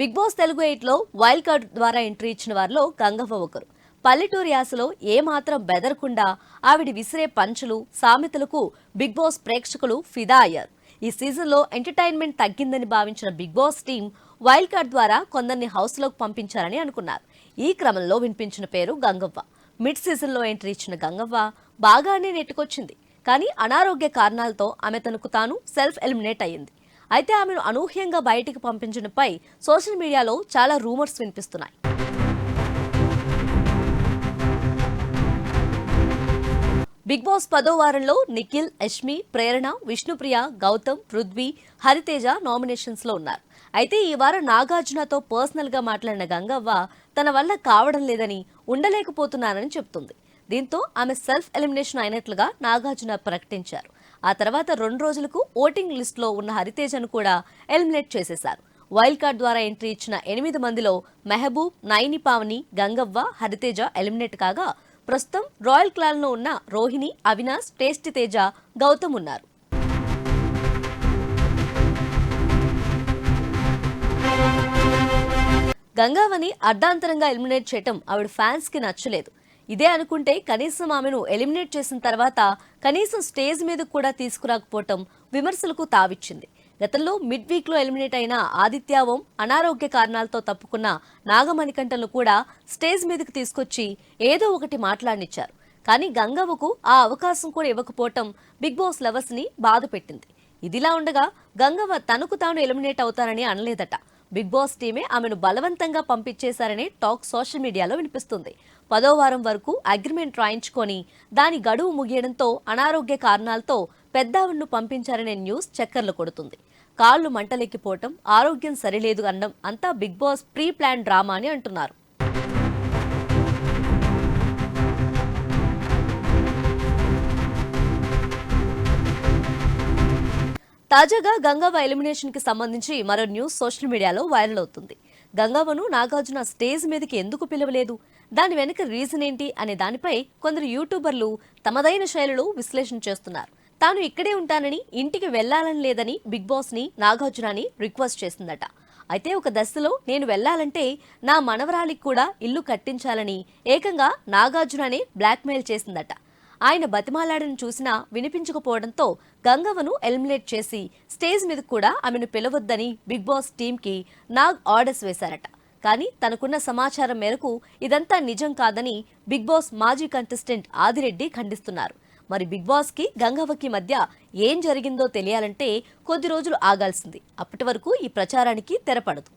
Big boss Telugu ఎయిట్లో wild card ద్వారా entry ఇచ్చిన వారిలో గంగవ్వ ఒకరు. పల్లెటూరి యాసలో ఏమాత్రం బెదరకుండా ఆవిడ విసిరే పంచులు సామెతలకు బిగ్ బాస్ ప్రేక్షకులు ఫిదా అయ్యారు. ఈ సీజన్లో ఎంటర్టైన్మెంట్ తగ్గిందని భావించిన Big Boss team wild card ద్వారా కొందరిని హౌస్లోకి పంపించారని అనుకున్నారు. ఈ క్రమంలో వినిపించిన పేరు గంగవ్వ. మిడ్ సీజన్లో ఎంట్రీ ఇచ్చిన గంగవ్వ బాగానే నెట్టుకొచ్చింది. కానీ అనారోగ్య కారణాలతో ఆమె తనకు తాను సెల్ఫ్ ఎలిమినేట్ అయ్యింది. అయితే ఆమెను అనూహ్యంగా బయటికి పంపించడంపై సోషల్ మీడియాలో చాలా రూమర్స్ వినిపిస్తున్నాయి. బిగ్ బాస్ పదో వారంలో నిఖిల్ యష్మి ప్రేరణ విష్ణుప్రియ గౌతమ్ పృథ్వీ హరితేజ నామినేషన్స్లో ఉన్నారు. అయితే ఈ వారం నాగార్జునతో పర్సనల్గా మాట్లాడిన గంగవ్వ తన వల్ల కావడం లేదని ఉండలేకపోతున్నానని చెప్తుంది దీంతో ఆమె సెల్ఫ్ ఎలిమినేషన్ అయినట్లుగా నాగార్జున ప్రకటించారు. ఆ తర్వాత రెండు రోజులకు ఓటింగ్ లిస్టులో ఉన్న హరితేజను కూడా ఎలిమినేట్ చేసేశారు. వైల్డ్ కార్డ్ ద్వారా ఎంట్రీ ఇచ్చిన ఎనిమిది మందిలో మెహబూబ్ నైని పావని గంగవ్వ హరితేజ ఎలిమినేట్ కాగా ప్రస్తుతం రాయల్ క్లాన్లో ఉన్న రోహిణి అవినాష్ టేస్టీ తేజ గౌతమ్ ఉన్నారు. గంగావని అర్ధాంతరంగా ఎలిమినేట్ చేయటం ఆవిడ ఫ్యాన్స్కి నచ్చలేదు. ఇదే అనుకుంటే కనీసం ఆమెను ఎలిమినేట్ చేసిన తర్వాత కనీసం స్టేజ్ మీద కూడా తీసుకురాకపోవటం విమర్శలకు తావిచ్చింది. గతంలో మిడ్ వీక్లో ఎలిమినేట్ అయిన ఆదిత్య ఓం అనారోగ్య కారణాలతో తప్పుకున్న నాగమణికంఠను కూడా స్టేజ్ మీదకి తీసుకొచ్చి ఏదో ఒకటి మాట్లాడినిచ్చారు. కానీ గంగవ్వకు ఆ అవకాశం కూడా ఇవ్వకపోవటం బిగ్ బాస్ లవర్స్ని బాధ పెట్టింది ఇదిలా ఉండగా గంగవ్వ తనకు తాను ఎలిమినేట్ అవుతానని అనలేదట. బిగ్ బాస్ టీమే ఆమెను బలవంతంగా పంపించేశారనే టాక్ సోషల్ మీడియాలో వినిపిస్తుంది. పదో వారం వరకు అగ్రిమెంట్ రాయించుకొని దాని గడువు ముగియడంతో అనారోగ్య కారణాలతో పెద్దావిడ్ను పంపించారనే న్యూస్ చక్కర్లు కొడుతుంది. కాళ్ళు మంటలెక్కిపోవటం ఆరోగ్యం సరిలేదు అనడం అంతా Big Boss pre plan drama అని అంటున్నారు. తాజాగా గంగవ్వ ఎలిమినేషన్కి సంబంధించి మరో న్యూస్ సోషల్ మీడియాలో వైరల్ అవుతుంది. గంగవ్వను నాగార్జున స్టేజ్ మీదకి ఎందుకు పిలవలేదు? దాని వెనుక రీజన్ ఏంటి? అనే దానిపై కొందరు యూట్యూబర్లు తమదైన శైలిలో విశ్లేషణ చేస్తున్నారు. తాను ఇక్కడే ఉంటానని ఇంటికి వెళ్ళాలని లేదని బిగ్ బాస్ని నాగార్జునని రిక్వెస్ట్ చేసిందట. అయితే ఒక దశలో నేను వెళ్ళాలంటే నా మనవరాలికి కూడా ఇల్లు కట్టించాలని ఏకంగా నాగార్జుననే బ్లాక్మెయిల్ చేసిందట. ఆయన బతిమాలాడని చూసినా వినిపించకపోవడంతో గంగవ్వను ఎలిమినేట్ చేసి స్టేజ్ మీద కూడా ఆమెను పిలవద్దని బిగ్ బాస్ టీంకి నాగ్ ఆర్డర్స్ వేశారట. కానీ తనకున్న సమాచారం మేరకు ఇదంతా నిజం కాదని బిగ్ బాస్ మాజీ కంటెస్టెంట్ ఆదిరెడ్డి ఖండిస్తున్నారు. మరి బిగ్ బాస్కి గంగవ్వకి మధ్య ఏం జరిగిందో తెలియాలంటే కొద్ది రోజులు ఆగాల్సింది. అప్పటి వరకు ఈ ప్రచారానికి తెరపడదు.